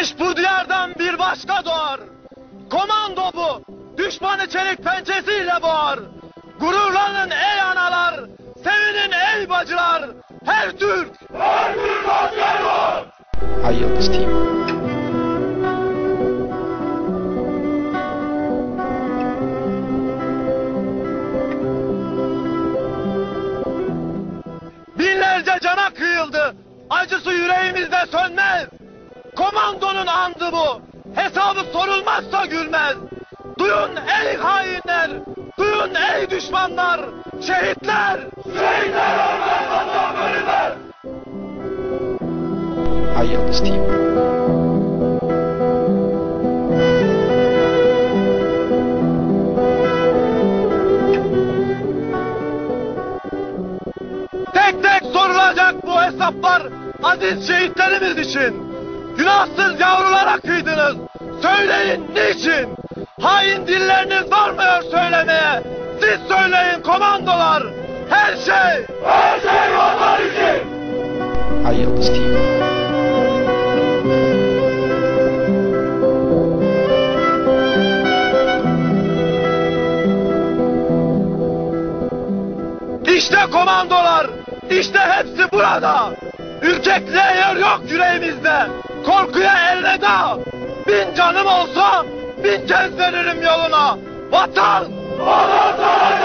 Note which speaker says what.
Speaker 1: Güneş bu diyardan bir başka doğar. Komando bu. Düşmanı çelik pençesiyle boğar. Gururlanın ey analar. Sevinin ey bacılar. Her Türk.
Speaker 2: Ay Yıldız Team.
Speaker 1: Binlerce cana kıyıldı. Acısı yüreğimizde sönmez. Komandonun andı bu. Hesabı sorulmazsa gülmez. Duyun ey hainler. Duyun ey düşmanlar. Şehitler. Şehitler ölmez vatan bölünmez.
Speaker 2: Ay Yıldız.
Speaker 1: Tek tek sorulacak bu hesaplar aziz şehitlerimiz için. Günahsız yavrulara kıydınız. Söyleyin niçin? Hain dilleriniz varmıyor söylemeye. Siz söyleyin komandolar. Her şey. Her şey vatan için.
Speaker 2: Ay Yıldız.
Speaker 1: İşte komandolar. İşte hepsi burada. Ürkekliğe yer yok yüreğimizde. Korkuya elveda. Bin canım olsa bin kez veririm yoluna. Vatan. Vatan